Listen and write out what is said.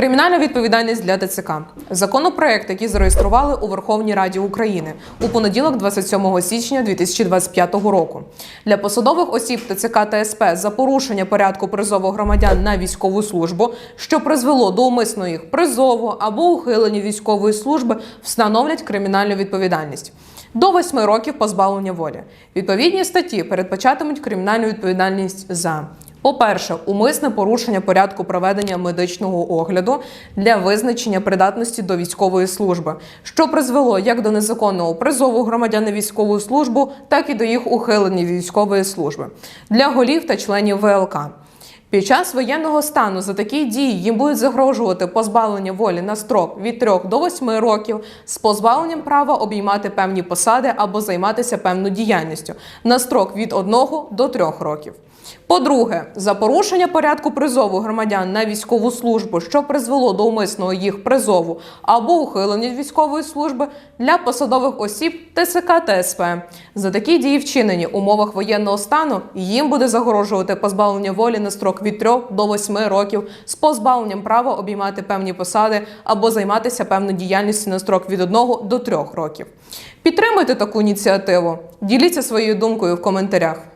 Кримінальна відповідальність для ТЦК. Законопроект, який зареєстрували у Верховній Раді України у понеділок, 27 січня 2025 року. Для посадових осіб ТЦК та СП за порушення порядку призову громадян на військову службу, що призвело до умисного їх призову або ухилення військової служби, встановлять кримінальну відповідальність. До восьми років позбавлення волі. Відповідні статті передбачатимуть кримінальну відповідальність за по-перше, умисне порушення порядку проведення медичного огляду для визначення придатності до військової служби, що призвело як до незаконного призову громадян на військову службу, так і до їх ухилення військової служби для голів та членів ВЛК. Під час воєнного стану за такі дії їм будуть загрожувати позбавлення волі на строк від 3 до 8 років з позбавленням права обіймати певні посади або займатися певною діяльністю на строк від 1 до 3 років. По-друге, за порушення порядку призову громадян на військову службу, що призвело до умисного їх призову або ухилення військової служби для посадових осіб ТСК та СП. За такі дії вчинені в умовах воєнного стану їм буде загрожувати позбавлення волі на від 3 до 8 років з позбавленням права обіймати певні посади або займатися певною діяльністю на строк від 1 до 3 років. Підтримуйте таку ініціативу. Діліться своєю думкою в коментарях.